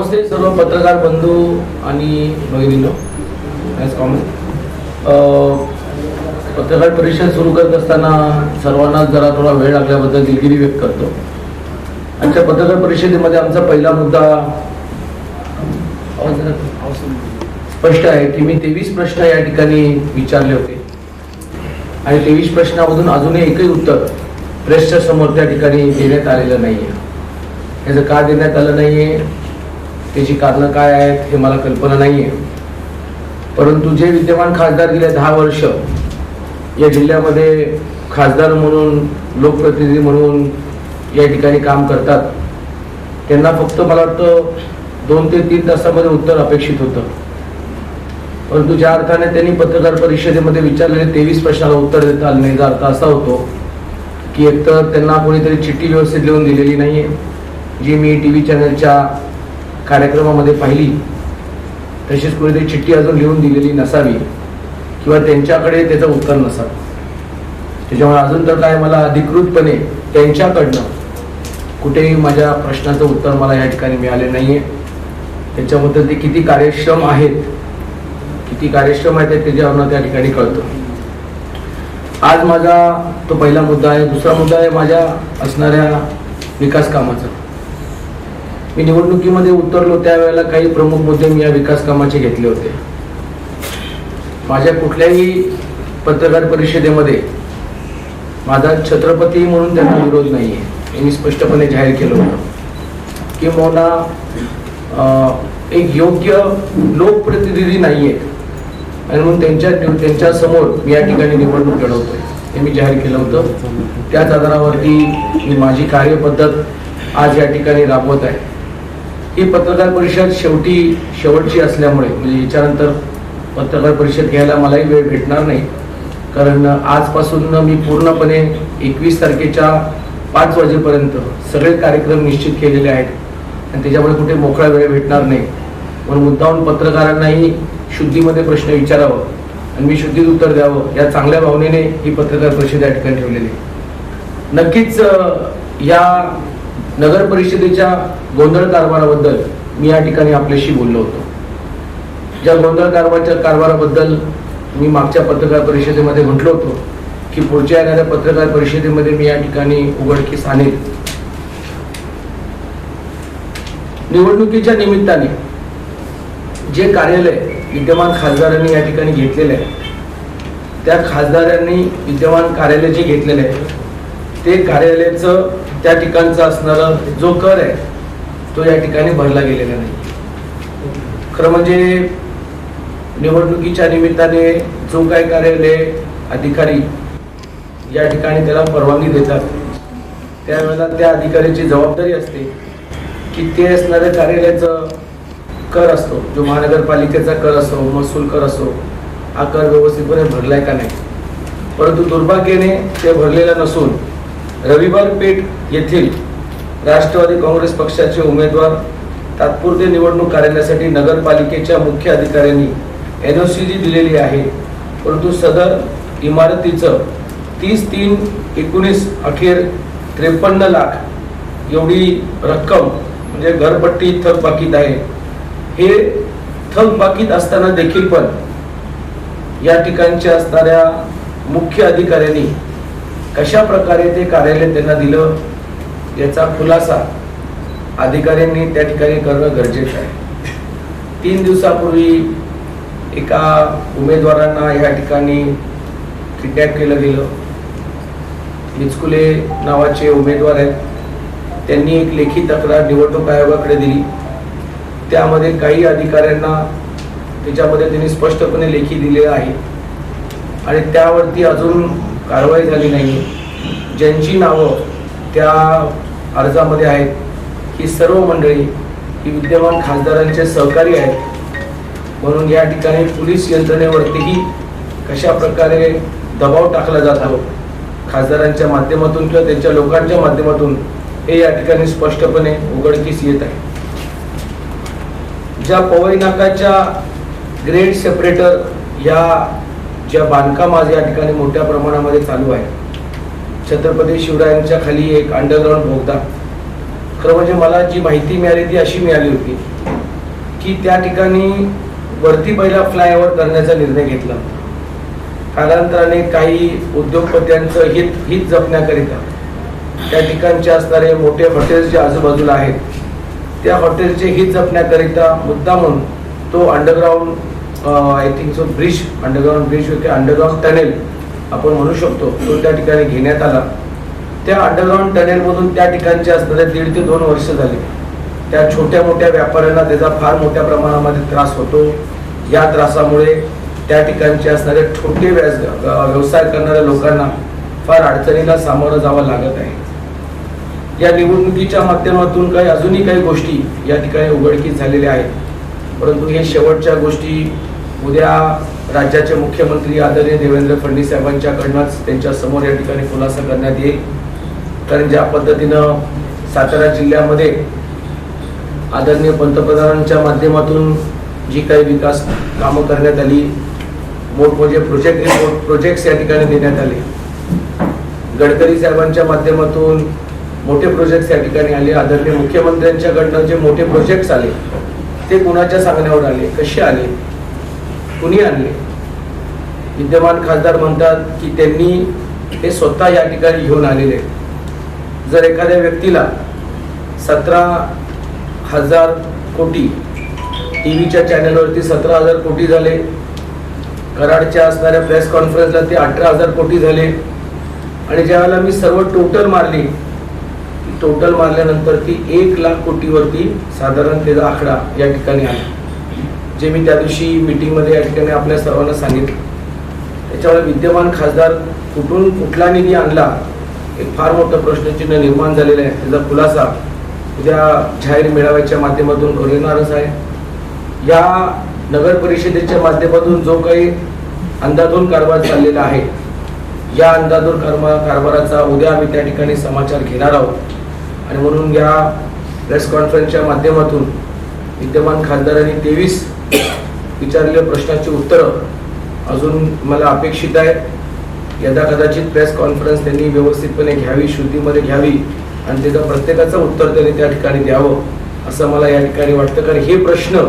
नमस्ते सर्व पत्रकार बंधू आणि भगिनीनो. ॲज कॉमन पत्रकार परिषद सुरू करत असताना सर्वांनाच जरा थोडा वेळ लागल्याबद्दल दिलगिरी व्यक्त करतो. आजच्या पत्रकार परिषदेमध्ये आमचा पहिला मुद्दा स्पष्ट आहे की मी तेवीस प्रश्न या ठिकाणी विचारले होते. आणि तेवीस प्रश्नामधून अजूनही एकही उत्तर प्रेसच्या समोर त्या ठिकाणी देण्यात आलेलं नाही आहे याचं का देण्यात आलं नाही आहे त्याची कारणं काय आहेत हे मला कल्पना नाही आहे परंतु जे विद्यमान खासदार गेले दहा वर्ष या जिल्ह्यामध्ये खासदार म्हणून लोकप्रतिनिधी म्हणून या ठिकाणी काम करतात. त्यांना फक्त मला वाटतं दोन ते तीन तासामध्ये उत्तर अपेक्षित होतं. परंतु ज्या अर्थाने त्यांनी पत्रकार परिषदेमध्ये विचारलेले तेवीस प्रश्नाला उत्तर देता आलं नाही अर्थ असा होतो की एकतर त्यांना कोणीतरी चिठ्ठी व्यवस्थित लिहून दिलेली नाही आहे जी मी टी व्ही चॅनलच्या कार्यक्रमामध्ये पाहिली तशीच कुणीतरी चिठ्ठी अजून लिहून दिलेली नसावी किंवा त्यांच्याकडे त्याचं उत्तर नसावं. त्याच्यामुळे अजून तर काय मला अधिकृतपणे त्यांच्याकडनं कुठेही माझ्या प्रश्नाचं उत्तर मला या ठिकाणी मिळाले नाही आहे त्याच्याबद्दल ते किती कार्यक्षम आहेत किती कार्यक्षम आहेत त्याच्यावरनं त्या ठिकाणी कळतं. आज माझा तो पहिला मुद्दा आहे. दुसरा मुद्दा आहे माझ्या असणाऱ्या विकास कामाचा. मी निवडणुकीमध्ये उतरलो त्यावेळेला काही प्रमुख मुद्दे मी या विकास कामाचे घेतले होते. माझ्या कुठल्याही पत्रकार परिषदेमध्ये माझा छत्रपती म्हणून त्यांना विरोध नाही आहे मी स्पष्टपणे जाहीर केलं होतं. किंवा एक योग्य लोकप्रतिनिधी नाही आहेत आणि म्हणून त्यांच्या त्यांच्यासमोर मी या ठिकाणी निवडणूक लढवतोय. हे मी जाहीर केलं होतं. त्याच आधारावरती मी माझी कार्यपद्धत आज या ठिकाणी राबवत आहे. ही पत्रकार परिषद शेवटी शेवटची असल्यामुळे म्हणजे याच्यानंतर पत्रकार परिषद घ्यायला मलाही वेळ भेटणार नाही कारण आजपासून मी पूर्णपणे एकवीस तारखेच्या पाच वाजेपर्यंत सगळे कार्यक्रम निश्चित केलेले आहेत आणि त्याच्यामुळे कुठे मोकळा वेळ भेटणार नाही म्हणून मुद्दाहून पत्रकारांनाही शुद्धीमध्ये प्रश्न विचारावं आणि मी शुद्धीत उत्तर द्यावं या चांगल्या भावनेने ही पत्रकार परिषद या ठिकाणी ठेवलेली आहे. नक्कीच या नगर परिषदेच्या गोंधळ कारभाराबद्दल मी या ठिकाणी आपल्याशी बोललो होतो. ज्या गोंधळ कारभाराच्या कारभाराबद्दल मी मागच्या पत्रकार परिषदेमध्ये म्हटलो होतो की पुढच्या येणाऱ्या पत्रकार परिषदेमध्ये मी या ठिकाणी उघडकीस आणेल. निवडणुकीच्या निमित्ताने जे कार्यालय विद्यमान खासदारांनी या ठिकाणी घेतलेलं आहे त्या खासदारांनी विद्यमान कार्यालय जे घेतलेलं आहे ते कार्यालयाचं त्या ठिकाणचा असणारा जो कर आहे तो या ठिकाणी भरला गेलेला नाही. खरं म्हणजे निवडणुकीच्या निमित्ताने जो काय कार्यालय अधिकारी या ठिकाणी त्याला परवानगी देतात त्यावेळेला त्या अधिकाऱ्याची जबाबदारी असते की ते असणाऱ्या कार्यालयाचं कर असतो जो महानगरपालिकेचा कर असो महसूल कर असो हा कर व्यवस्थितपणे भरलाय का नाही. परंतु दुर्भाग्याने ते भरलेला नसून रविवार पेठ येथील राष्ट्रवादी काँग्रेस पक्षाचे उमेदवार तात्पुरते निवडणूक कार्यालयासाठी नगरपालिकेच्या मुख्य अधिकाऱ्यांनी एन ओ सी जी दिलेली आहे. परंतु सदर इमारतीचं तीस तीन एकोणीस अखेर त्रेपन्न लाख एवढी रक्कम म्हणजे घरपट्टी थकबाकीत आहे. हे थकबाकीत असताना देखील पण या ठिकाणच्या असणाऱ्या मुख्य अधिकाऱ्यांनी कशा प्रकारे ते कार्यालय त्यांना दिलं याचा खुलासा अधिकाऱ्यांनी त्या ठिकाणी करणं गरजेचं आहे. तीन दिवसापूर्वी एका उमेदवारांना या ठिकाणी किडनॅप केलं गेलं. मिचकुले नावाचे उमेदवार आहेत. त्यांनी एक लेखी तक्रार निवडणूक आयोगाकडे दिली. त्यामध्ये काही अधिकाऱ्यांना त्याच्यामध्ये त्यांनी स्पष्टपणे लेखी दिले आहे. आणि त्यावरती अजून कारवाई झाली नाही. ज्यांची नावं त्या अर्जामध्ये आहेत ही सर्व मंडळी ही विद्यमान खासदारांचे सहकारी आहेत. म्हणून या ठिकाणी पोलीस यंत्रणेवरतीही कशा प्रकारे दबाव टाकला जातो खासदारांच्या माध्यमातून किंवा त्यांच्या लोकांच्या माध्यमातून हे या ठिकाणी स्पष्टपणे उघडकीस येत आहे. ज्या पवई नाकाच्या ग्रेड सेपरेटर या ज्या बांधकाम आज या ठिकाणी मोठ्या प्रमाणामध्ये चालू आहे. छत्रपती शिवरायांच्या खाली एक अंडरग्राऊंड भोगदा खरं म्हणजे मला जी माहिती मिळाली ती अशी मिळाली होती की त्या ठिकाणी वरती पहिला फ्लायओव्हर करण्याचा निर्णय घेतला. कालांतराने काही उद्योगपत्यांचं हित हित जपण्याकरिता त्या ठिकाणचे असणारे मोठे हॉटेल्स जे आजूबाजूला आहेत त्या हॉटेलचे हित जपण्याकरिता मुद्दा म्हणून तो underground I think so bridge underground bridge किंवा अंडरग्राऊंड टनेल आपण म्हणू शकतो तो त्या ठिकाणी घेण्यात आला. त्या अंडरग्राऊंड टनेलमधून त्या ठिकाणचे असणारे दीड ते दोन वर्ष झाले. त्या छोट्या मोठ्या व्यापाऱ्यांना त्याचा फार मोठ्या प्रमाणामध्ये त्रास होतो. या त्रासामुळे त्या ठिकाणचे असणारे छोटे व्याज व्यवसाय करणाऱ्या लोकांना फार अडचणीला सामोरं जावं लागत आहे. या निवडणुकीच्या माध्यमातून काही अजूनही काही गोष्टी या ठिकाणी उघडकीस झालेल्या आहेत. परंतु हे शेवटच्या गोष्टी उद्या राज्याचे मुख्यमंत्री आदरणीय देवेंद्र फडणवीस साहेबांच्याकडनंच त्यांच्यासमोर या ठिकाणी खुलासा करण्यात येईल. कारण ज्या पद्धतीनं सातारा जिल्ह्यामध्ये आदरणीय पंतप्रधानांच्या माध्यमातून जी काही विकास कामं करण्यात आली मोठमोठे प्रोजेक्ट प्रोजेक्ट्स या ठिकाणी देण्यात आले. गडकरी साहेबांच्या माध्यमातून मोठे प्रोजेक्ट्स या ठिकाणी आले. आदरणीय मुख्यमंत्र्यांच्याकडनं जे मोठे प्रोजेक्ट्स आले ते कुणाच्या सांगण्यावर आले कसे आले? कुणी आणले? विद्यमान खासदार म्हणतात की त्यांनी हे स्वतः या ठिकाणी घेऊन आलेले जर एखाद्या व्यक्तीला सतरा हजार कोटी टी व्हीच्या चॅनलवरती सतरा हजार कोटी झाले कराडच्या असणाऱ्या प्रेस कॉन्फरन्सला ते अठरा हजार कोटी झाले आणि ज्यावेळेला मी सर्व टोटल मारली टोटल मारल्यानंतर ती एक लाख कोटीवरती साधारण त्याचा आकडा या ठिकाणी आला. जे मी त्या दिवशी मीटिंगमध्ये या ठिकाणी आपल्या सर्वांना सांगितलं. त्याच्यामुळे विद्यमान खासदार कुठून कुठला निधी आणला एक फार मोठं प्रश्नचिन्ह निर्माण झालेलं आहे. त्याचा खुलासा उद्या जाहीर मेळाव्याच्या माध्यमातून करून येणारच आहे. या नगर परिषदेच्या माध्यमातून जो काही अंदाधून कारभार चाललेला आहे या अंदाधून कारभार कारभाराचा उद्या आम्ही त्या ठिकाणी समाचार घेणार आहोत. आणि म्हणून या प्रेस कॉन्फरन्सच्या माध्यमातून विद्यमान खासदारांनी तेवीस विचारलेल्या प्रश्नाची उत्तरं अजून मला अपेक्षित आहे यदा कदाचित प्रेस कॉन्फरन्स त्यांनी व्यवस्थितपणे घ्यावी शुद्धीमध्ये घ्यावी आणि त्याचं प्रत्येकाचं उत्तर त्यांनी त्या ठिकाणी द्यावं असं मला या ठिकाणी वाटतं. कारण हे प्रश्न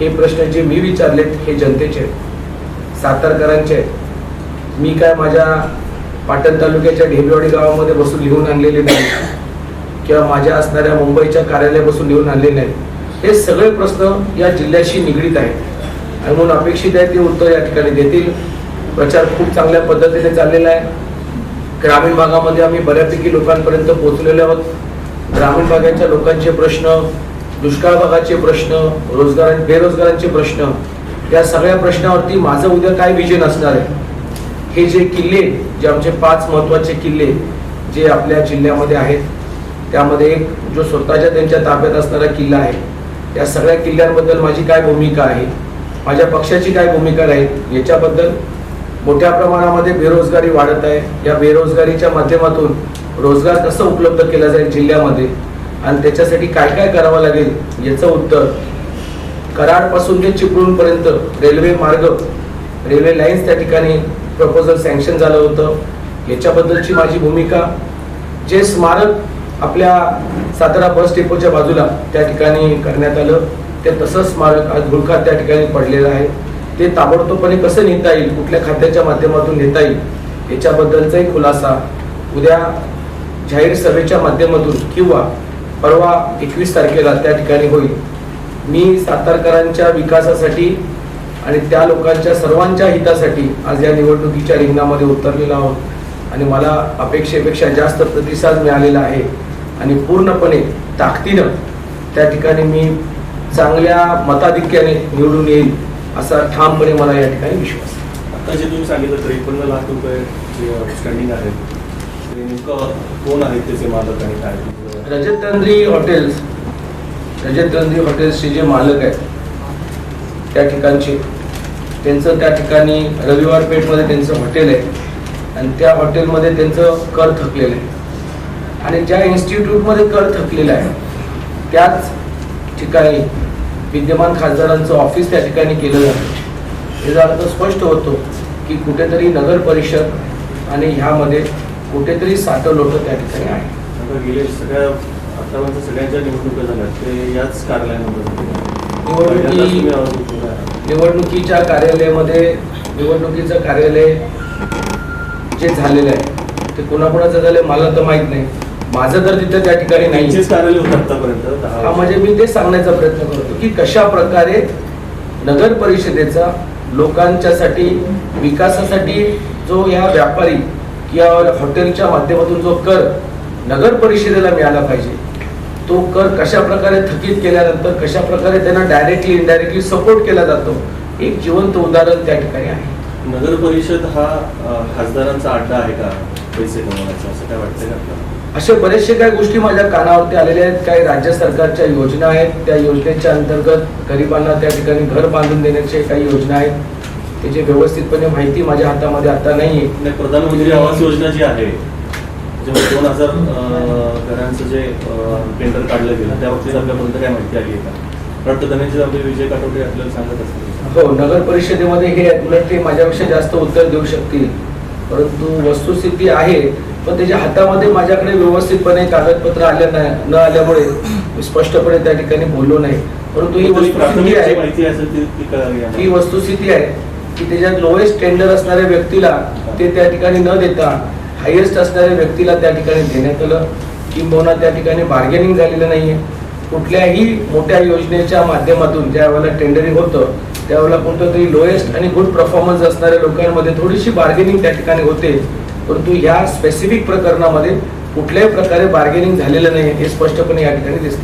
हे प्रश्न जे मी विचारलेत हे जनतेचे सातारकरांचे मी काय माझ्या पाटण तालुक्याच्या ढेबेवाडी गावामध्ये बसून लिहून आणलेले नाही किंवा माझ्या असणाऱ्या मुंबईच्या कार्यालयापासून लिहून आणलेले नाही. हे सगळे प्रश्न या जिल्ह्याशी निगडीत आहेत. आणि म्हणून अपेक्षित आहे ते उत्तर या ठिकाणी देतील. प्रचार खूप चांगल्या पद्धतीने चाललेला आहे. ग्रामीण भागामध्ये आम्ही बऱ्यापैकी लोकांपर्यंत पोहोचलेले आहोत. ग्रामीण भागाच्या लोकांचे प्रश्न दुष्काळ भागाचे प्रश्न रोजगार बेरोजगारांचे प्रश्न या सगळ्या प्रश्नावरती माझं उद्या काय विजन असणार आहे? हे जे किल्ले जे आमचे पाच महत्त्वाचे किल्ले जे आपल्या जिल्ह्यामध्ये आहेत त्यामध्ये एक जो स्वतःच्या त्यांच्या ताब्यात असणारा किल्ला आहे. या सगळ्या किल्ल्यांबद्दल माझी काय भूमिका आहे? माझ्या पक्षाची काय भूमिका राहील याच्याबद्दल मोठ्या प्रमाणामध्ये बेरोजगारी वाढत आहे. या बेरोजगारीच्या माध्यमातून रोजगार कसं उपलब्ध केला जाईल जिल्ह्यामध्ये? आणि त्याच्यासाठी काय काय करावं लागेल याचं उत्तर कराडपासून ते चिपळूणपर्यंत रेल्वे मार्ग रेल्वे लाईन्स त्या ठिकाणी प्रपोजल सँक्शन झालं होतं. याच्याबद्दलची माझी भूमिका जे स्मारक आपल्या सातारा बस डेपोच्या बाजूला त्या ठिकाणी करण्यात आलं. ते तसंच स्मारक आज धुळकात त्या ठिकाणी पडलेलं आहे. ते ताबडतोबपणे कसं नेता येईल कुठल्या खात्याच्या माध्यमातून नेता येईल याच्याबद्दलचाही खुलासा उद्या जाहीर सभेच्या माध्यमातून किंवा परवा एकवीस तारखेला त्या ठिकाणी होईल. मी सातारकरांच्या विकासासाठी आणि त्या लोकांच्या सर्वांच्या हितासाठी आज या निवडणुकीच्या रिंगणामध्ये उतरलेलो आहोत आणि मला अपेक्षेपेक्षा जास्त प्रतिसाद मिळालेला आहे. आणि पूर्णपणे ताकदीनं त्या ठिकाणी मी चांगल्या मताधिक्याने निवडून येईल असा ठामपणे मला या ठिकाणी विश्वास आहे. आता जे तुम्ही सांगितलं त्रेपन्न लाख रुपये स्टँडिंग कोण आहेत त्याचे मालक आणि काय? रजतचंद्री हॉटेल्स रजतचंद्री हॉटेल्सचे जे मालक आहेत त्या ठिकाणचे. त्यांचं त्या ठिकाणी रविवार पेठमध्ये त्यांचं हॉटेल आहे आणि त्या हॉटेलमध्ये त्यांचं कर थकलेलं आहे. आणि ज्या इन्स्टिट्यूटमध्ये कर थकलेलं आहे त्याच ठिकाणी विद्यमान खासदारांचं ऑफिस त्या ठिकाणी केलं जातं. याचा अर्थ स्पष्ट होतो की कुठेतरी नगर परिषद आणि ह्यामध्ये कुठेतरी साठं लोटं त्या ठिकाणी आहे गेले सगळ्या आतापर्यंत सगळ्यांच्या निवडणुका झाल्या ते याच कार्यालयामध्ये. निवडणुकीच्या कार्यालयामध्ये निवडणुकीचं कार्यालय जे झालेलं आहे ते कोणाकोणाचं झालं मला तर माहीत नाही. माझं तर तिथं त्या ठिकाणी नाही कार्यालय होतं आतापर्यंत. हा. म्हणजे मी ते सांगण्याचा प्रयत्न करतो की कशा प्रकारे नगर परिषदेचा लोकांच्यासाठी विकासासाठी जो या व्यापारी किंवा हॉटेलच्या माध्यमातून जो कर नगर परिषदेला मिळाला पाहिजे तो कर कशा प्रकारे थकीत केल्यानंतर कशा प्रकारे त्यांना डायरेक्टली इनडायरेक्टली सपोर्ट केला जातो एक जिवंत उदाहरण त्या ठिकाणी आहे. नगर परिषद हा खासदारांचा अड्डा आहे का पैसे कमवण्याचा असं काय वाटतंय का अशा बरेचशे काही गोष्टी माझ्या कानावरती आलेल्या आहेत. काही राज्य सरकारच्या योजना आहेत. त्या योजनेच्या अंतर्गत गरिबांना त्या ठिकाणी घर बांधून देण्याचे काही योजना आहेत. त्याची व्यवस्थितपणे माहिती माझ्या हातामध्ये आता नाही प्रधानमंत्री आवास योजना जी आहे त्याच्यामध्ये दोन हजार घरांचं जे टेंडर काढलं गेलं त्या बाबतीत आपल्यापर्यंत काय माहिती आली आहे का? धनंजय आपले विजय काटोडे आपल्याला सांगत असतील. हो नगर परिषदेमध्ये हे ते माझ्यापेक्षा जास्त उत्तर देऊ शकतील. परंतु वस्तुस्थिती आहे पण त्याच्या हातामध्ये माझ्याकडे व्यवस्थितपणे कागदपत्र आले नाही न आल्यामुळे मी स्पष्टपणे त्या ठिकाणी बोललो नाही. परंतु ही वस्तुस्थिती आहे ही. वस्तुस्थिती आहे की त्याच्यात लोएस्ट टेंडर असणाऱ्या व्यक्तीला ते त्या ठिकाणी न देता हायेस्ट असणाऱ्या व्यक्तीला त्या ठिकाणी देण्यात आलं. किंबहुना त्या ठिकाणी बार्गेनिंग झालेलं नाहीये. कुठल्याही मोठ्या योजनेच्या माध्यमातून ज्या वेळेला टेंडरिंग होतं त्यावेळेला कोणतं तरी लोएस्ट आणि गुड परफॉर्मन्स असणाऱ्या लोकांमध्ये थोडीशी बार्गेनिंग त्या ठिकाणी होते. परंतु या स्पेसिफिक प्रकरणामध्ये कुठल्याही प्रकारे बार्गेनिंग झालेलं नाही हे स्पष्टपणे या ठिकाणी दिसतं.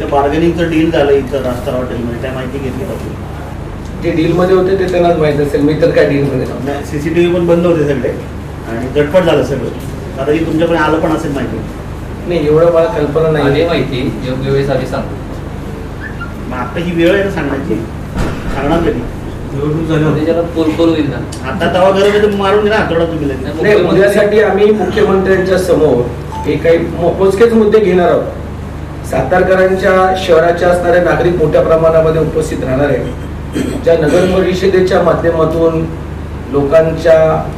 ते बार्गेनिंगचं डील झालं इथं रास्ता हॉटेलमध्ये त्या माहिती घेतली तुम्ही? जे डीलमध्ये होते ते त्यांनाच माहीत असेल मी तर काय डीलमध्ये नव्हतं. सीसीटीव्ही पण बंद होते सगळे आणि झटपट झालं सगळं. आता ही तुमच्याकडे आलं पण असेल माहिती. नाही एवढं मला कल्पना आली नाही माहिती योग्य वेळेस आधी सांगतो मग आता ही वेळ आहे ना सांगण्याची सांगणार कधी? म्हणजे जरा पोलपोल होईल ना? आता तवा गरज आहे तर मारून घ्या ना आठवडा तुम्ही लगेच. नाही उद्यासाठी आम्ही मुख्यमंत्र्यांच्या समोर हे काही मो- मोजकेच मुद्दे घेणार आहोत. सातारकरांच्या शहराच्या असणारे नागरिक मोठ्या प्रमाणामध्ये उपस्थित राहणार आहे ज्या नगर परिषदेच्या माध्यमातून लोकांच्या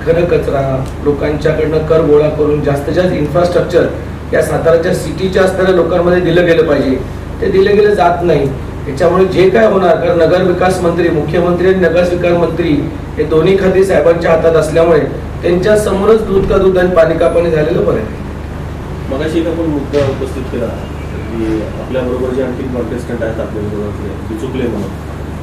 घन कचरा लोकांच्याकडनं कर गोळा करून जास्तीत जास्त इन्फ्रास्ट्रक्चर या साताराच्या सिटीच्या असणाऱ्या लोकांमध्ये दिलं गेलं पाहिजे. ते दिलं गेलं जात नाही. त्याच्यामुळे जे काय होणार कारण नगर विकास मंत्री मुख्यमंत्री आणि नगर विकास मंत्री हे दोन्ही खाती साहेबांच्या हातात असल्यामुळे त्यांच्या समोरच दूध का दूध आणि पाणी का पाणी झालेलं बरं आहे. मगाशी एक आपण मुद्दा उपस्थित केला की आपल्या बरोबर जे आणखी कॉन्टेस्टंट आहेत आपल्या बरोबर चुकले म्हणून.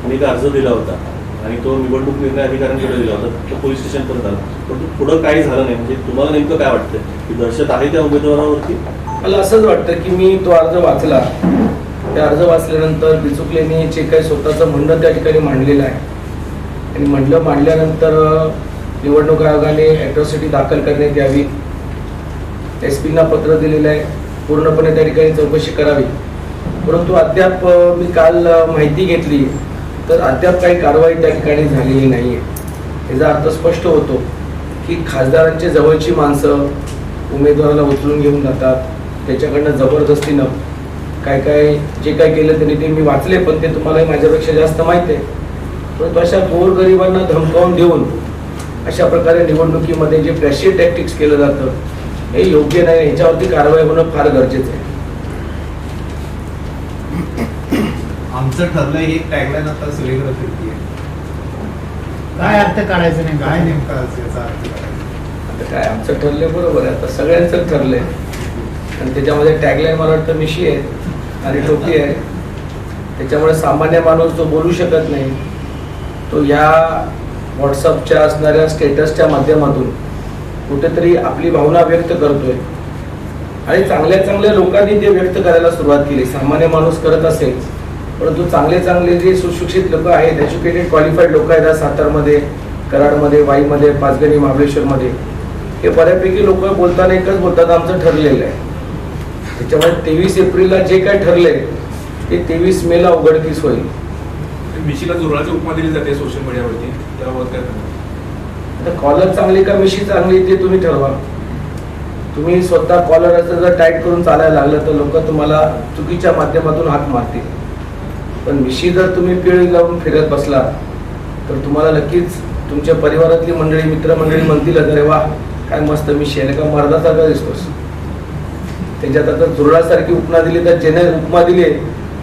त्यांनी एक अर्ज दिला होता आणि तो निवडणूक निर्णय अधिकाऱ्यांकडे दिला होता तो पोलीस स्टेशन परत आला. पण पुढं काही झालं नाही म्हणजे तुम्हाला नेमकं काय वाटतं की दहशत आहे त्या उमेदवारावरती? मला असंच वाटतं की मी तो अर्ज वाचला ते अर्ज वाचल्यानंतर बिचुकलेने जे काही स्वतःचं म्हणणं त्या ठिकाणी मांडलेलं आहे. आणि म्हणलं मांडल्यानंतर निवडणूक आयोगाने अॅट्रॉसिटी दाखल करण्यात यावी. एस पीना पत्र दिलेलं आहे. पूर्णपणे त्या ठिकाणी चौकशी करावी. परंतु अद्याप मी काल माहिती घेतली तर अद्याप काही कारवाई त्या ठिकाणी झालेली नाही आहे याचा अर्थ स्पष्ट होतो की खासदारांच्या जवळची माणसं उमेदवाराला उचलून घेऊन जातात. त्याच्याकडनं जबरदस्तीनं काय काय जे काय केलं त्यांनी ते मी वाचले पण ते तुम्हाला माझ्यापेक्षा जास्त माहीत आहे. परंतु अशा गोरगरिबांना धमकावून देऊन अशा प्रकारे निवडणुकीमध्ये जे प्रेशर टॅक्टिक्स केलं जातं हे योग्य नाही याच्यावरती कारवाई होणं फार गरजेचं आहे. आमचं ठरलंय ही टॅगलाईन आता सगळीकडे फिरतीये. काय अर्थ काढायचं नाही काय नेमका याचा अर्थ काय? आता काय आमचं ठरलंय बरोबर आहे आता सगळ्यांचं ठरलंय. आणि त्याच्यामध्ये टॅगलाईन मला वाटतं मिशी आहे. आणि टोपी आहे. त्याच्यामुळे सामान्य माणूस जो बोलू शकत नाही तो या व्हॉट्सअपच्या असणाऱ्या स्टेटसच्या माध्यमातून कुठेतरी आपली भावना व्यक्त करतोय. आणि चांगल्या चांगल्या लोकांनी ते व्यक्त करायला सुरुवात केली. सामान्य माणूस करत असेल परंतु चांगले चांगले जे सुशिक्षित लोक आहेत एज्युकेटेड क्वालिफाईड लोक आहेत सातारमध्ये कराडमध्ये वाईमध्ये पाचगणी महाबळेश्वरमध्ये हे बऱ्यापैकी लोक बोलताना एकच बोलतात आमचं ठरलेलं आहे. त्याच्यामुळे तेवीस एप्रिलला जे काय ठरलंय ते तेवीस मेला उघडकीस होईल. मिशीला जोराची उपमा दिली जाते सोशल मीडियावरती त्यावर काय? आता कॉलर चांगली का मिशी चांगली ते तुम्ही ठरवा. तुम्ही स्वतः कॉलर असं जर टाईट करून चालायला लागलं तर लोक तुम्हाला चुकीच्या माध्यमातून हाक मारतील. पण मिशी जर तुम्ही पिळी लावून फिरत बसला तर तुम्हाला नक्कीच तुमच्या परिवारातली मंडळी मित्रमंडळी म्हणतील अरे वा काय मस्त मिशी आहे का मर्दासारखा दिसतोस. त्याच्यात आता जुरळासारखी उपमा दिली तर ज्याने उपमा दिली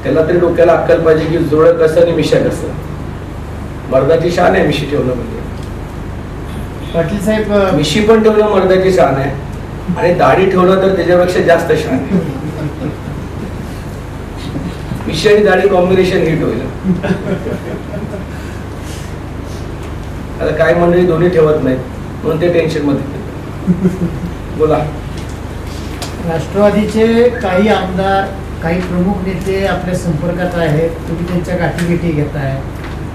त्याला तरी डोक्याला अक्कल पाहिजे की जुरळ कसं आणि मिशा कसं. मर्दाची शान आहे मिशी ठेवणं म्हणजे. पाटील साहेब मिशी पण ठेवणं मर्दाची शान आहे. आणि दाढी ठेवणं तर त्याच्यापेक्षा जास्त शान आहे. मिशी आणि दाढी कॉम्बिनेशन हिट होईल. आता काय मंडळी दोन्ही ठेवत नाहीत म्हणून ते टेन्शनमध्ये बोला. राष्ट्रवादीचे काही आमदार काही प्रमुख नेते आपल्या संपर्कात आहेत तुम्ही त्यांच्या गाठीभेटी घेताय.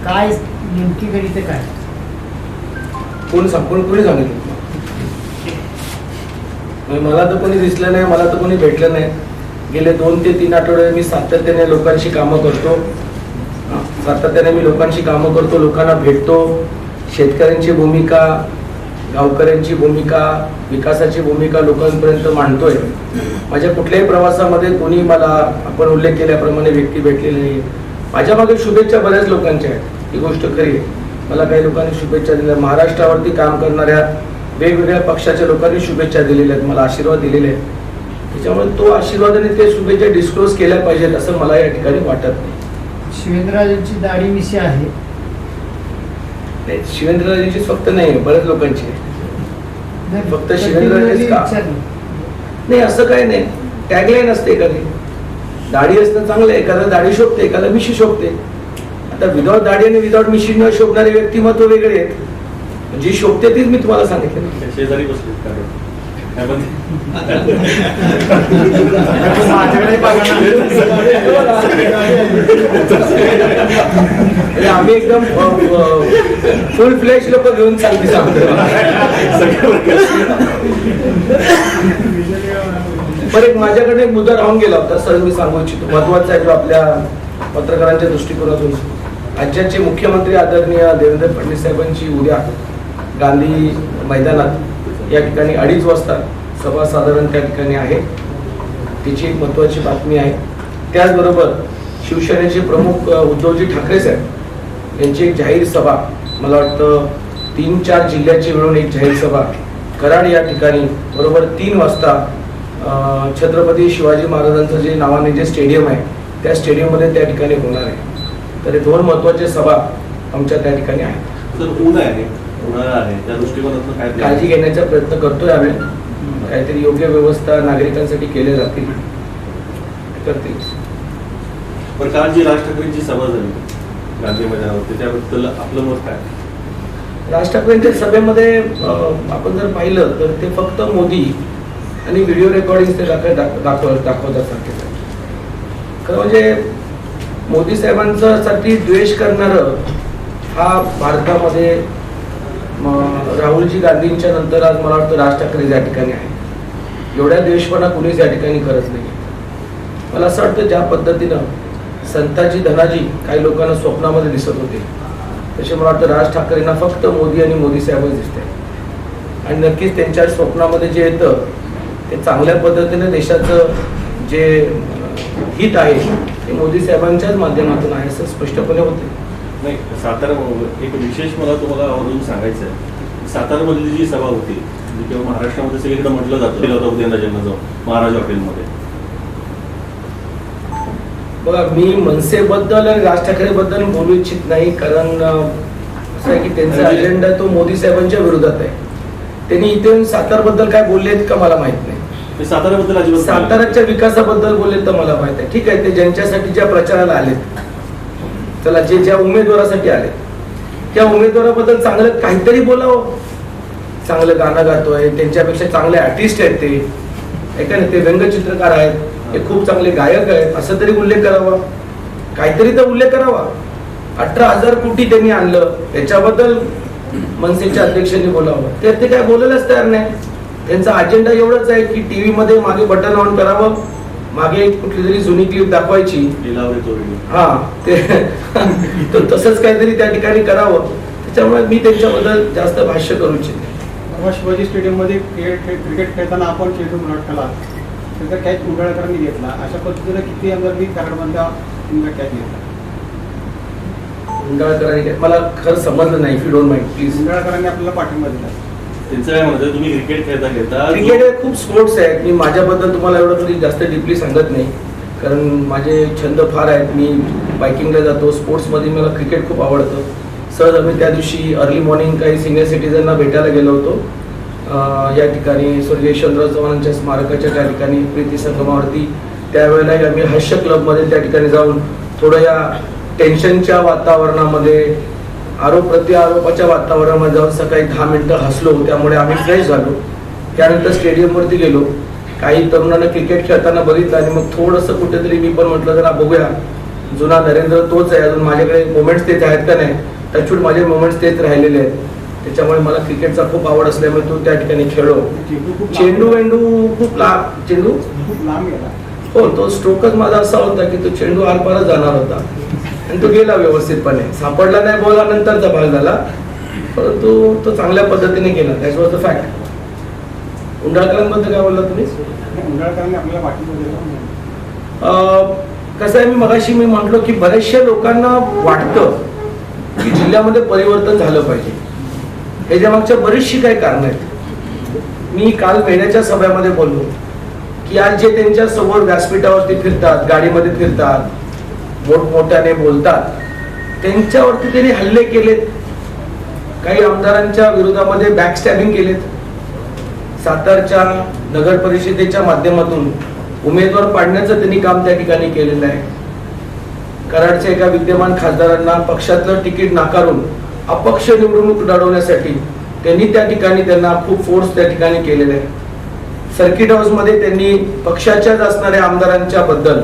काय नेमकी गणित काय? कोण संपूर्ण कोण कोणी सांगितलं म्हणजे मला तर कोणी दिसलं नाही मला तर कोणी भेटलं नाही. गेले दोन ते तीन आठवडे मी सातत्याने लोकांशी कामं करतो. सातत्याने मी लोकांशी कामं करतो लोकांना भेटतो. शेतकऱ्यांची भूमिका गावकऱ्यांची भूमिका विकासाची भूमिका लोकांपर्यंत मांडतोय. माझ्या कुठल्याही प्रवासामध्ये कोणी मला आपण उल्लेख केल्याप्रमाणे व्यक्ती भेटलेली नाही. माझ्या मागे शुभेच्छा बऱ्याच लोकांच्या आहेत. ही गोष्ट खरी आहे. मला काही लोकांनी शुभेच्छा दिल्या. महाराष्ट्रावरती काम करणाऱ्या वेगवेगळ्या पक्षाच्या लोकांनी शुभेच्छा दिलेल्या आहेत. मला आशीर्वाद दिलेले आहेत. त्याच्यामुळे तो आशीर्वाद आणि ते शुभेच्छा डिस्क्लोज केल्या पाहिजेत असं मला या ठिकाणी वाटत नाही. शिवेंद्रराजांची दाढी मिशी आहे. नाही, शिवेंद्रराजेंचीच फक्त नाही बऱ्याच लोकांची. फक्त शिवेंद्रराजेच का? नाही. असं काही नाही. टॅगलाईन असते एखादी. दाढी असणं चांगलं आहे एखादा दाढी शोभते एखादा मिशी शोभते. आता विदाऊट दाढी आणि विदाऊट मिशी न शोभणारे व्यक्तिमत्व वेगळे आहेत. जी शोभते तीच मी तुम्हाला सांगितलं. आम्ही एकदम फुल फ्लेश लोक घेऊन चालते सांगतो. पण एक माझ्याकडे एक मुद्दा राहून गेला होता सर मी सांगू इच्छितो. महत्त्वाचा आहे जो आपल्या पत्रकारांच्या दृष्टिकोनातून. राज्याचे मुख्यमंत्री आदरणीय देवेंद्र फडणवीस साहेबांची उद्या गांधी मैदानात या ठिकाणी अडीच वाजता सभा साधारण त्या ठिकाणी आहे. तिची एक महत्वाची बातमी आहे. त्याचबरोबर शिवसेनेचे प्रमुख उद्धवजी ठाकरे साहेब यांची एक जाहीर सभा मला वाटतं तीन चार जिल्ह्याची मिळून एक जाहीर सभा कराड या ठिकाणी बरोबर तीन वाजता छत्रपती शिवाजी महाराजांचं जे नावाने जे स्टेडियम आहे त्या स्टेडियममध्ये त्या ठिकाणी होणार आहे. तर हे दोन महत्त्वाच्या सभा आमच्या त्या ठिकाणी आहेत. सर ऊन आहे. उन्हाळा आहे. त्या दृष्टिकोनातून काय plan? काळजी घेण्याचा प्रयत्न करतोय आम्ही. काहीतरी योग्य व्यवस्था नागरिकांसाठी केल्या जातील. करतील. पण काल जी राज ठाकरेंची सभा झाली गांधी मैदानावरती त्याबद्दल आपलं मत काय? राज ठाकरेंच्या सभेमध्ये आपण जर पाहिलं तर ते फक्त मोदी आणि व्हिडिओ रेकॉर्डिंग ते दाखव दाख- दाखव दाखवतात सारखे. खरं म्हणजे मोदी साहेबांचा साठी द्वेष करणारं हा भारतामध्ये मग राहुलजी गांधींच्या नंतर आज मला वाटतं राज ठाकरे या ठिकाणी आहे एवढ्या देशपणा कुणीच या ठिकाणी करत नाही मला असं वाटतं ज्या पद्धतीनं संताजी धनाजी काही लोकांना स्वप्नामध्ये दिसत होते तसे मला वाटतं राज ठाकरेंना फक्त मोदी आणि मोदी साहेबच दिसते आणि नक्कीच त्यांच्या स्वप्नामध्ये जे येतं ते चांगल्या पद्धतीने देशाचं जे हित आहे ते मोदी साहेबांच्याच माध्यमातून आहे असं स्पष्टपणे होते नाही सातारा एक विशेष मला तुम्हाला आवर्जून सांगायचं आहे. सातारामधली जी सभा होती किंवा महाराष्ट्रामध्ये सगळीकडे म्हटलं जातं. गेला होता उदयनराजेंना जाऊन महाराज हॉटेलमध्ये. बघा मी मनसेबद्दल आणि राज ठाकरेबद्दल बोलू इच्छित नाही कारण असं आहे की त्यांचा अजेंडा तो मोदी साहेबांच्या विरोधात आहे. त्यांनी इथे सातारबद्दल काय बोललेत का मला माहीत नाही. ते साताराबद्दल अजिबात बोलले नाही. साताराच्या विकासाबद्दल बोलले तर मला माहीत आहे. ठीक आहे ते ज्यांच्यासाठी ज्या प्रचाराला आलेत चला जे ज्या उमेदवारासाठी आले. त्या उमेदवाराबद्दल चांगलं काहीतरी बोलावं. चांगलं गाणं गातोय त्यांच्यापेक्षा चांगले आर्टिस्ट आहेत ते. आहे का नाही ते व्यंगचित्रकार आहेत ते खूप चांगले गायक आहेत असं तरी उल्लेख करावा. काहीतरी तर उल्लेख करावा. अठरा हजार कोटी त्यांनी आणलं. त्याच्याबद्दल मनसेच्या अध्यक्षांनी बोलावं. तर ते काय बोलायलाच तयार नाही. त्यांचा अजेंडा एवढाच आहे की टी व्हीमध्ये मागे बटन ऑन करावं. मागे कुठली तरी जुनी क्लिप दाखवायची. हा ते. तर तसंच काहीतरी त्या ठिकाणी करावं. त्याच्यामुळे मी त्यांच्याबद्दल जास्त भाष्य करू इच्छिते शिवाजी स्टेडियममध्ये क्रिकेट खेळ क्रिकेट खेळताना आपण चेंडू मुलाटला त्याचा कॅच उंडाळकरांनी घेतला. अशा पद्धतीने किती आमदार मी कराडमधल्या कॅच घेतला उंडाळकरांनी काय- मला खरं समजलं नाही if you don't mind please उंडाळकरांनी आपल्याला पाठिंबा दिला. त्यांचं काय म्हणतं तुम्ही क्रिकेट खेळता खेळता क्रिकेट हे खूप स्पोर्ट्स आहेत मी माझ्याबद्दल तुम्हाला एवढं कधी जास्त डीपली सांगत नाही. कारण माझे छंद फार आहेत. मी बायकिंगला जातो. स्पोर्ट्समध्ये मला क्रिकेट खूप आवडतं. सहज आम्ही त्या दिवशी अर्ली मॉर्निंग काही सिनियर सिटीजनना भेटायला गेलो होतो. या ठिकाणी स्वर्गीय चंद्र चव्हाणांच्या स्मारकाच्या त्या ठिकाणी प्रीती संगमावरती. त्यावेळेला आम्ही हास्य क्लबमध्ये त्या ठिकाणी जाऊन थोडं या टेन्शनच्या वातावरणामध्ये आरोप प्रत्यारोपाच्या वातावरणामध्ये जाऊन सकाळी दहा मिनिटं हसलो त्यामुळे आम्ही फ्रेश झालो. त्यानंतर स्टेडियमवरती गेलो. काही तरुणांना क्रिकेट खेळताना बघितलं आणि मग थोडंसं कुठेतरी मी पण म्हटलं जरा बघूया. जुना नरेंद्र तोच आहे. अजून माझ्याकडे मोमेंट्स तेच आहेत का नाही? टचवूड माझे मोमेंट्स तेच राहिलेले आहेत. त्याच्यामुळे मला क्रिकेटचा खूप आवड असल्यामुळे तो त्या ठिकाणी खेळलो. चेंडू वेंडू खूप लांब चेंडू? खूप लांब गेला. हो तो स्ट्रोकच माझा असा होता की तो चेंडू आरपारच जाणार होता. आणि तो गेला व्यवस्थितपणे. सापडला नाही बॉल हा नंतरचा भाग झाला. परंतु तो चांगल्या पद्धतीने गेला दॅट वॉज द फॅक्ट उंडाळकरांबद्दल काय बोलला तुम्ही? कसं आहे मी मगाशी मी म्हटलो की बऱ्याचशा लोकांना वाटतं की जिल्ह्यामध्ये परिवर्तन झालं पाहिजे. ह्याच्या मागच्या बरीचशी काही कारणं आहेत. मी काल महिन्याच्या सभेमध्ये बोललो की आज जे त्यांच्यासमोर व्यासपीठावरती फिरतात गाडीमध्ये फिरतात मोठमोठ्याने बोलतात. त्यांच्यावरती त्यांनी हल्ले केलेत. काही आमदारांच्या विरोधामध्ये बॅक स्टॅबिंग केलेत. सातारच्या नगर परिषदेच्या माध्यमातून उमेदवार पाडण्याचं त्यांनी काम त्या ठिकाणी केलेलं आहे. कराडच्या एका विद्यमान खासदारांना पक्षातलं तिकीट नाकारून अपक्ष निवडणूक लढवण्यासाठी त्यांनी त्या ठिकाणी त्यांना खूप फोर्स त्या ठिकाणी केलेला आहे. सर्किट हाऊसमध्ये त्यांनी पक्षाच्याच असणाऱ्या आमदारांच्या बद्दल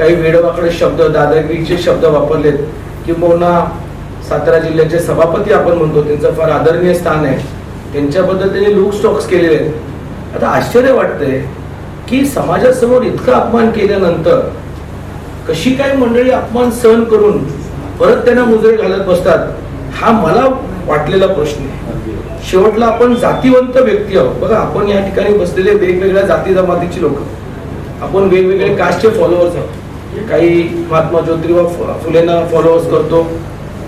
काही वेडवाकडे शब्द दादागिरीचे शब्द वापरलेत किंबहुना सातारा जिल्ह्याचे सभापती आपण म्हणतो त्यांचं फार आदरणीय स्थान आहे. त्यांच्याबद्दल त्यांनी लुक स्टॉक्स केलेले आहेत. आता आश्चर्य वाटतंय की समाजासमोर इतका अपमान केल्यानंतर कशी काय मंडळी अपमान सहन करून परत त्यांना मुजरे घालत बसतात हा मला वाटलेला प्रश्न आहे. शेवटला आपण जातीवंत व्यक्ती आहोत. बघा आपण या ठिकाणी बसलेले वेगवेगळ्या जाती जमातीची लोक. आपण वेगवेगळे कास्टचे फॉलोअर्स आहोत. काही महात्मा ज्योतिबा फुलेंना फॉलोअर्स करतो.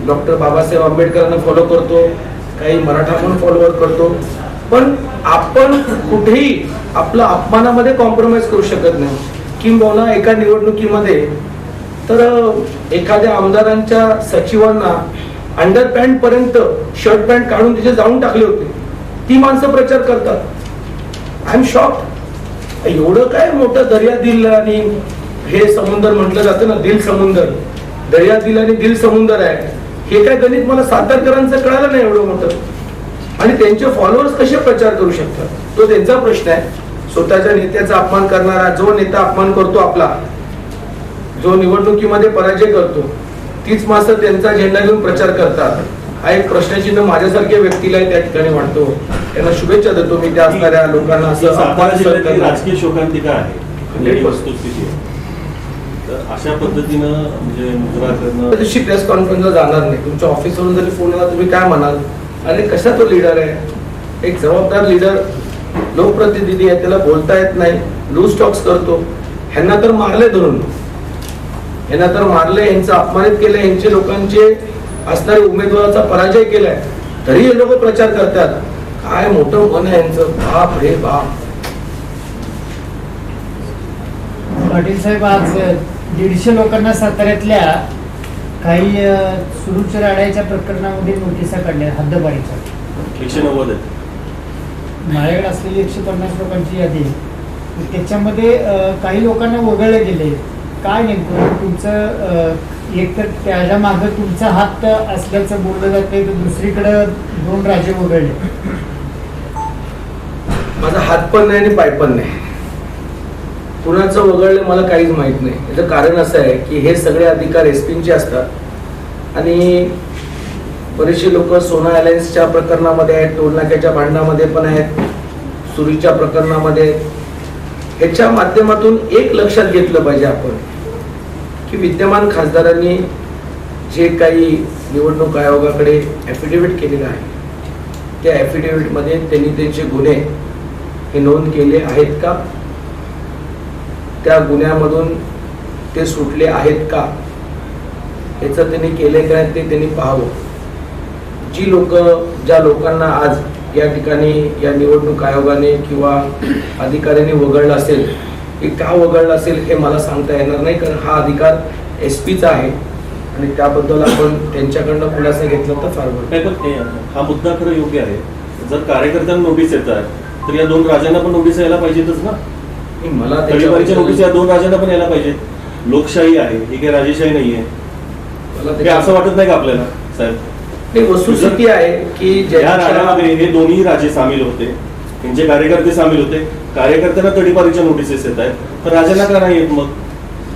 डॉक्टर बाबासाहेब आंबेडकरांना फॉलो करतो. काही मराठा पण फॉलोअर करतो. पण आपण कुठेही आपलं अपमानामध्ये कॉम्प्रोमाइज करू शकत नाही. किंबहुना एका निवडणुकीमध्ये तर एखाद्या आमदारांच्या सचिवांना अंडर पॅन्ट पर्यंत शर्ट पॅन्ट काढून तिथे जाऊन टाकले होते. ती माणसं प्रचार करतात. आय एम शॉक एवढं काय मोठं दर्या दिल आणि हे समुंदर म्हटलं जातं ना दिल समुंदर. दर्या दिल आणि दिल समुंदर आहे. हे काय गणित मला सातारकरांचं कळालं नाही एवढं मोठं. आणि त्यांचे फॉलोअर्स कसे प्रचार करू शकतात? तो त्यांचा प्रश्न आहे. स्वतःच्या नेत्याचा अपमान करणारा जो नेता अपमान करतो आपला जो निवडणुकीमध्ये पराजय करतो तीच माणसं त्यांचा झेंडा घेऊन प्रचार करतात. हा एक प्रश्नचिन्ह माझ्यासारख्या व्यक्तीला त्या ठिकाणी वाटतो. त्यांना शुभेच्छा देतो मी त्या असणाऱ्या लोकांना. असं. राजकीय शोकांतिका आहे Hundred ही percent. वस्तुस्थिती आहे तर अशा पद्धतीनं म्हणजे मुजरा करणं दिवशी प्रेस कॉन्फरन्सला जाणार नाही. तुमच्या ऑफिसवरून जरी फोन आला तुम्ही काय म्हणाल? अरे कशा तो लीडर आहे? एक जबाबदार लीडर लोकप्रतिनिधी आहे त्याला बोलता येत नाही. लूज टॉक्स करतो. ह्यांना तर मारले धरून. ह्यांना तर मारले यांचं अपमानित केलं यांचे लोकांचे असणारे उमेदवाराचा पराजय केलाय. तरी हे लोक प्रचार करतात. काय मोठं मन आहे यांचं बाप रे बाप. पाटील साहेब आज दीडशे लोकांना साताऱ्यातल्या काही अ, सुरूच्या राड्याच्या प्रकरणामध्ये नोटिसा काढल्या हद्दपाडीच्या. एकशे नव्वद माझ्याकडे असलेली एकशे पन्नास लोकांची यादी आहे. त्याच्यामध्ये काही लोकांना वगळले गेले काय नेमकं? तुमचं एक तर त्याच्या मागं तुमचा हात असल्याचं बोललं जाते तर दुसरीकडं दोन राज्य वगळले. माझा हात पण नाही आणि पाय पण नाही. कुणाचं वगळलं मला काहीच माहीत नाही. याचं कारण असं आहे की हे सगळे अधिकार एसपीचे असतात. आणि बरेचसे लोक सोना अलायन्सच्या प्रकरणामध्ये आहेत टोलनाक्याच्या भांडणामध्ये पण आहेत सुरीच्या प्रकरणामध्ये. ह्याच्या माध्यमातून एक लक्षात घेतलं पाहिजे आपण की विद्यमान खासदारांनी जे काही निवडणूक आयोगाकडे ॲफिडेव्हिट केलेलं आहे त्या ॲफिडेव्हिटमध्ये त्यांनी त्यांचे गुन्हे हे नोंद केले आहेत का? त्या गुन्ह्यामधून ते सुटले आहेत का? याचं त्यांनी केले काय ते त्यांनी पाहावं. जी लोक ज्या लोकांना आज या ठिकाणी या निवडणूक आयोगाने किंवा अधिकाऱ्यांनी वगळलं असेल हे का वगळलं असेल हे मला सांगता येणार नाही कारण हा अधिकार एस पीचा आहे आणि त्याबद्दल आपण त्यांच्याकडनं खुलासा घेतला तर फार बरं. नाही हा मुद्दा खरं योग्य आहे. जर कार्यकर्त्यांना नोटीस येत आहे तर या दोन राजांना पण नोटीस यायला पाहिजेतच ना? मला तळीवारीच्या नोटीस या दोन राजांना पण यायला पाहिजेत. लोकशाही आहे ही काही राजेशाही नाहीये. मला हे त्याच्या- असं वाटत नाही का आपल्याला साहेब? नाही वस्तुस्थिती आहे की या ज्यांच्या- राजामध्ये हे दोन्ही राजे सामील होते त्यांचे कार्यकर्ते सामील होते. कार्यकर्त्यांना तडीपारीच्या नोटिसेस येत आहेत. तर राजांना का नाही येत मग?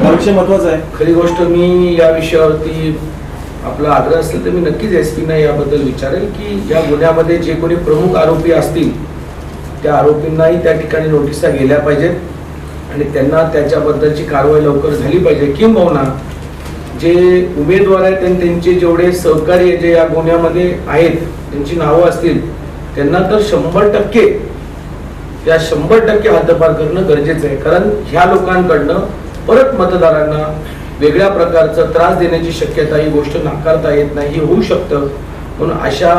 हा विषय महत्त्वाचा आहे. खरी गोष्ट मी या विषयावरती आपला आग्रह असेल तर मी नक्कीच एस पीना याबद्दल विचारेल की या गुन्ह्यामध्ये जे कोणी प्रमुख आरोपी असतील त्या आरोपींनाही त्या ठिकाणी नोटिसा गेल्या पाहिजेत. आणि त्यांना त्याच्याबद्दलची कारवाई लवकर झाली पाहिजे. किंबहुना जे उमेदवार आहेत आणि त्यांचे जेवढे सहकारी जे या गुन्ह्यामध्ये आहेत त्यांची नावं असतील त्यांना तर शंभर टक्के त्या शंभर टक्के हद्दपार करणं गरजेचं आहे. कारण ह्या लोकांकडनं परत मतदारांना वेगळ्या प्रकारचा त्रास देण्याची शक्यता ही गोष्ट नाकारता येत नाही हे होऊ शकतं. म्हणून अशा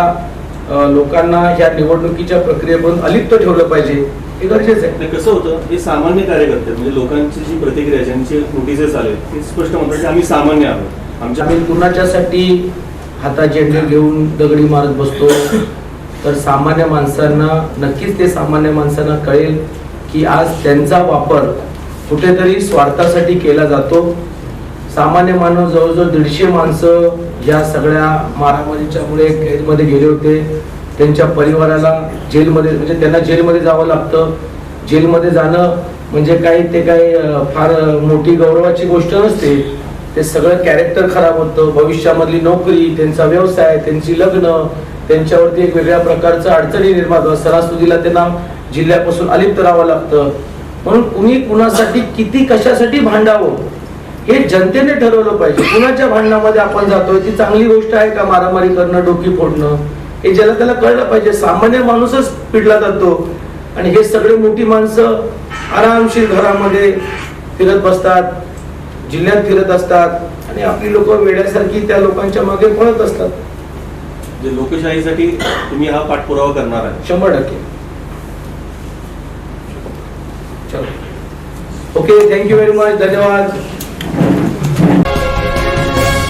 लोकांना ह्या निवडणुकीच्या प्रक्रियेपासून अलिप्त ठेवलं पाहिजे. हे गरजेचं आहे. नाही, कसं होतं हे सामान्य कार्यकर्ते. म्हणजे लोकांची जी प्रतिक्रिया ज्यांचे नोटिसेस आले ते स्पष्ट म्हणतात की आम्ही सामान्य आहोत. आमच्या आम्ही कुणाच्यासाठी हातात झेंडे घेऊन दगडी मारत बसतो तर सामान्य माणसांना नक्कीच ते सामान्य माणसांना कळेल की आज त्यांचा वापर कुठेतरी स्वार्थासाठी केला जातो. सामान्य मानव जवळजवळ दीडशे माणसं या सगळ्या मारामारीच्यामुळे कैदमध्ये गेले होते. त्यांच्या परिवाराला जेलमध्ये म्हणजे त्यांना जेलमध्ये जावं लागतं. जेलमध्ये जाणं म्हणजे काही ते काही फार मोठी गौरवाची गोष्ट नसते. ते सगळं कॅरेक्टर खराब होतं. भविष्यामधली नोकरी त्यांचा व्यवसाय त्यांची लग्न त्यांच्यावरती एक वेगळ्या प्रकारचं अडचणी निर्माण होतात. सणासुदीला त्यांना जिल्ह्यापासून अलिप्त राहावं लागतं. म्हणून कुणी कुणासाठी किती कशासाठी भांडावं हे जनतेने ठरवलं पाहिजे. कुणाच्या भांडणामध्ये आपण जातोय? ती चांगली गोष्ट आहे का मारामारी करणं डोकी फोडणं? हे ज्याला त्याला कळलं पाहिजे सामान्य माणूसच पिडला जातो. आणि हे सगळे मोठी माणसं आरामशीर घरामध्ये फिरत बसतात जिल्ह्यात फिरत असतात आणि आपली लोक वेड्यासारखी त्या लोकांच्या मागे पळत असतात. जे लोकशाहीसाठी तुम्ही हा पाठपुरावा करणार आहे. शंभर टक्के. चलो. ओके थँक्यू व्हेरी मच धन्यवाद.